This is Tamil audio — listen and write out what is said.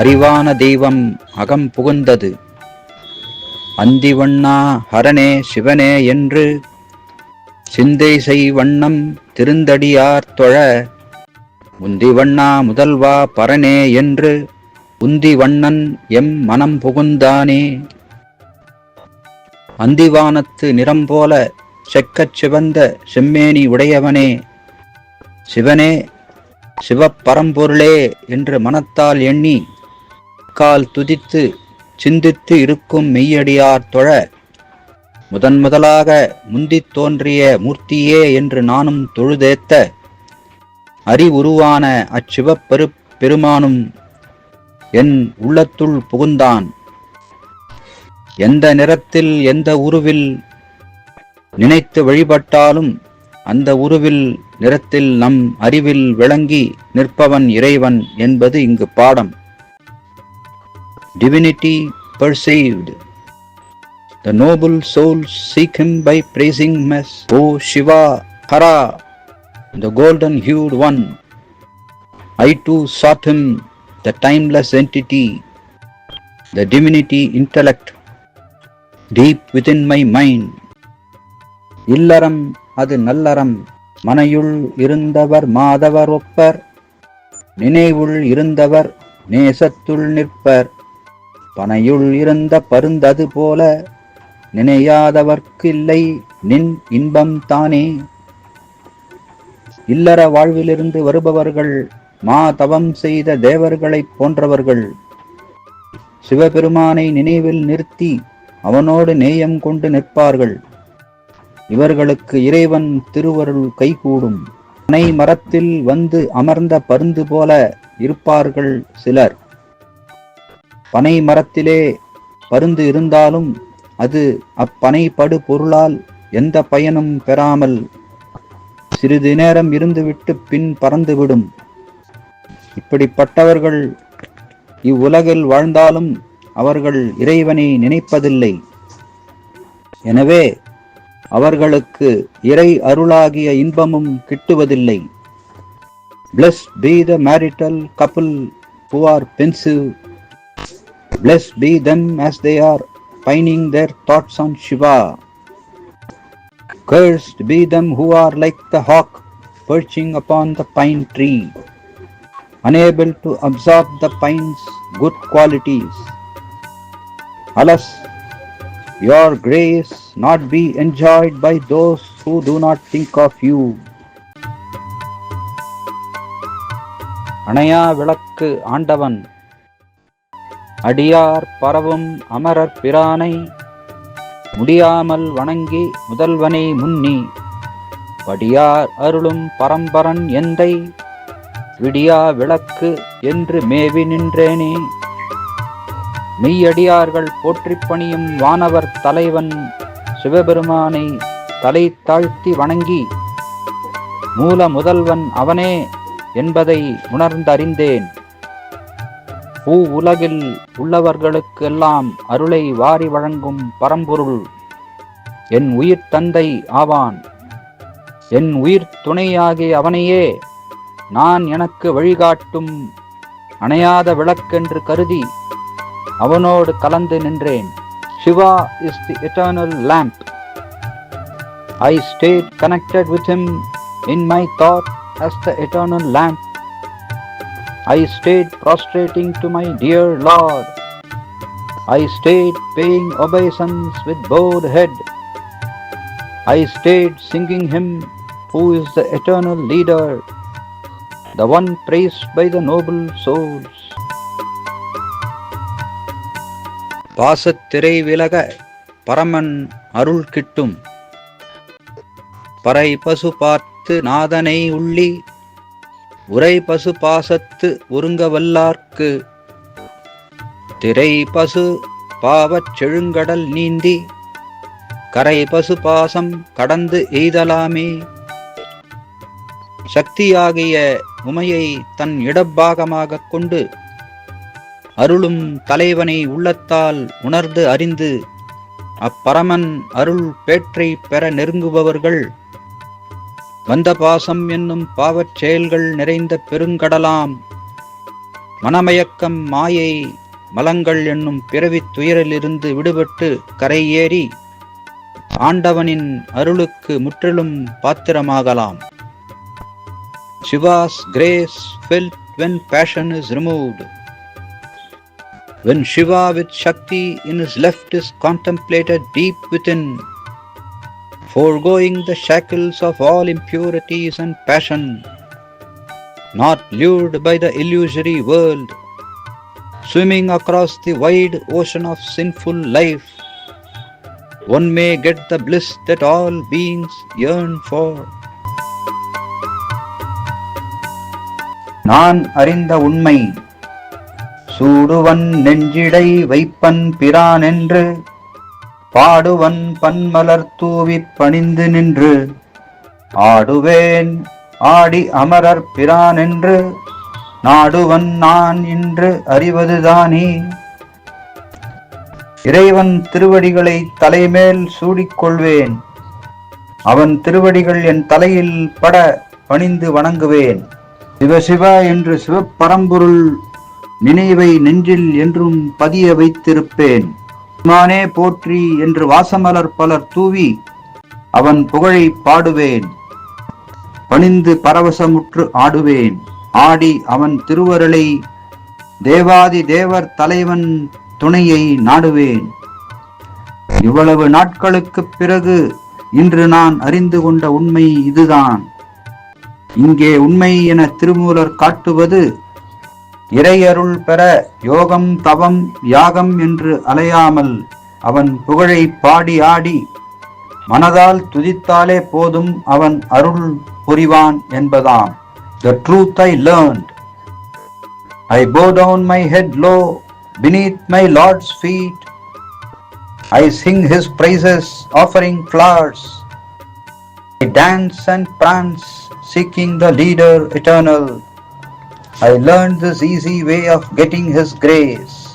அறிவான தெய்வம் அகம் புகுந்தது. அந்திவண்ணா ஹரனே சிவனே என்று சிந்தை செய் வண்ணம் திருந்தடியார் தொழ உந்திவண்ணா முதல்வா பரனே என்று உந்திவண்ணன் எம் மனம் புகுந்தானே. அந்திவானத்து நிறம் போல செக்கச் சிவந்த செம்மேனி உடையவனே. சிவனே சிவப்பரம்பொருளே என்று மனத்தால் எண்ணி கால் துதித்து சிந்தித்து இருக்கும் மெய்யடியார் தொழ. முதன் முதலாக முந்தித் தோன்றிய மூர்த்தியே என்று நானும் தொழுதேத்த. அறிவுருவான அச்சிவப்பெரு பெருமானும் என் உள்ளத்துள் புகுந்தான். எந்த நிறத்தில் எந்த உருவில் நினைத்து வழிபட்டாலும் அந்த உருவில் நிறத்தில் நம் அறிவில் விளங்கி நிற்பவன் இறைவன் என்பது இங்கு பாடம். divinity perceived. The noble souls seek him by praising him as O Shiva, Hara, the golden hued one. I too sought him, the timeless entity, the divinity intellect, deep within my mind. இல்லறம் அது நல்லறம் மனையுள் இருந்தவர் மாதவர் ஒப்பர் நினைவுள் இருந்தவர் நேசத்துள் நிற்பர் பனையுள் இருந்த பருந்தது போல நினையாதவர்க்கு இல்லை நின் இன்பம் தானே. இல்லற வாழ்விலிருந்து வருபவர்கள் மா தவம் செய்த தேவர்களைப் போன்றவர்கள். சிவபெருமானை நினைவில் நிறுத்தி அவனோடு நேயம் கொண்டு நிற்பார்கள். இவர்களுக்கு இறைவன் திருவருள் கைகூடும். அனை மரத்தில் வந்து அமர்ந்த பருந்து போல இருப்பார்கள் சிலர். பனை மரத்திலே பருந்து இருந்தாலும் அது அப்பனை படு பொருளால் எந்த பயனும் பெறாமல் சிறிது நேரம் இருந்துவிட்டு பின் பறந்துவிடும். இப்படிப்பட்டவர்கள் இவ்வுலகில் வாழ்ந்தாலும் அவர்கள் இறைவனை நினைப்பதில்லை. எனவே அவர்களுக்கு இறை அருளாகிய இன்பமும் கிட்டுவதில்லை. Plus be the marital couple who are pensive Blessed be them as they are pining their thoughts on Shiva. Cursed be them who are like the hawk perching upon the pine tree, unable to absorb the pine's good qualities. Alas, your grace not be enjoyed by those who do not think of you. அணையா விளக்கு ஆண்டவன் அடியார் பரவும் அமரர் பிரானை முடியாமல் வணங்கி முதல்வனை முன்னி படியார் அருளும் பரம்பரன் எந்தை விடியா விளக்கு என்று மேவி நின்றேனே. மெய்யடியார்கள் போற்றிப் பணியும் வானவர் தலைவன் சிவபெருமானை தலை தாழ்த்தி வணங்கி மூல முதல்வன் அவனே என்பதை உணர்ந்தறிந்தேன். பூ உலகில் உள்ளவர்களுக்கெல்லாம் அருளை வாரி வழங்கும் பரம்பொருள். என் உயிர் தந்தை ஆவான். என் உயிர் துணையாகிய அவனையே நான் எனக்கு வழிகாட்டும் அணையாத விளக்கென்று கருதி அவனோடு கலந்து நின்றேன். Shiva is the eternal lamp I stayed connected with him in my thought as the eternal lamp I stayed prostrating to my dear Lord. I stayed paying obeisance with bowed head. I stayed singing him who is the eternal leader, the one praised by the noble souls. பாசத்திரை விலக பரமன் அருள் கிட்டும் பறை பசு பார்த்து நாதனை உள்ளி உரை பசு பாசத்து ஒருங்க வல்லார்க்கு திரை பசு பாவச் செழுங்கடல் நீந்தி. கரை பசு பாசம் கடந்து எய்தலாமே. சக்தியாகிய உமையை தன் இடப்பாகமாக கொண்டு அருளும் தலைவனை உள்ளத்தால் உணர்ந்து அறிந்து அப்பரமன் அருள் பேற்றை பெற நெருங்குபவர்கள் வந்த பாசம் என்னும் பாவச் செயல்கள் நிறைந்த பெருங்கடலாம் மனமயக்கம் மாயை மலங்கள் என்னும் பிறவித் துயரிலிருந்து விடுபட்டு கரையேறி ஆண்டவனின் அருளுக்கு முற்றிலும் பாத்திரமாகலாம் Shiva's grace felt when passion is removed. When Shiva with Shakti in his left is contemplated deep within, foregoing the shackles of all impurities and passion, not lured by the illusory world, swimming across the wide ocean of sinful life, one may get the bliss that all beings yearn for. நான் அறிந்த உண்மை சூடுவன் நெஞ்சிடை வைப்பன் பிரான் என்று பாடுவன் பன்மலர் தூவிப் பணிந்து நின்று ஆடுவேன் ஆடி அமரர் பிரான் என்று நாடுவன் நான் இன்று அறிவதுதானே இறைவன் திருவடிகளை தலைமேல் சூடிக்கொள்வேன் அவன் திருவடிகள் என் தலையில் பட பணிந்து வணங்குவேன். சிவசிவ என்று சிவப்பரம்பொருள் நினைவை நெஞ்சில் என்றும் பதிய வைத்திருப்பேன். மானே போற்றி என்று வாசமலர் பலர் தூவி அவன் புகழை பாடுவேன். பணிந்து பரவசமுற்று ஆடுவேன். ஆடி அவன் திருவருளை தேவாதி தேவர் தலைவன் துணையை நாடுவேன். இவ்வளவு நாட்களுக்குப் பிறகு இன்று நான் அறிந்து கொண்ட உண்மை இதுதான். இங்கே உண்மை என திருமூலர் காட்டுவது இறையருள் பெற யோகம் தவம் யாகம் என்று அலையாமல் அவன் புகழை பாடி ஆடி மனதால் துதித்தாலே போதும் அவன் அருள் புரிவான் என்பதாம் The truth I learned. I bow down my head low beneath my Lord's feet. I sing his praises, offering flowers. I dance and prance, seeking the leader eternal. I learned this easy way of getting his grace.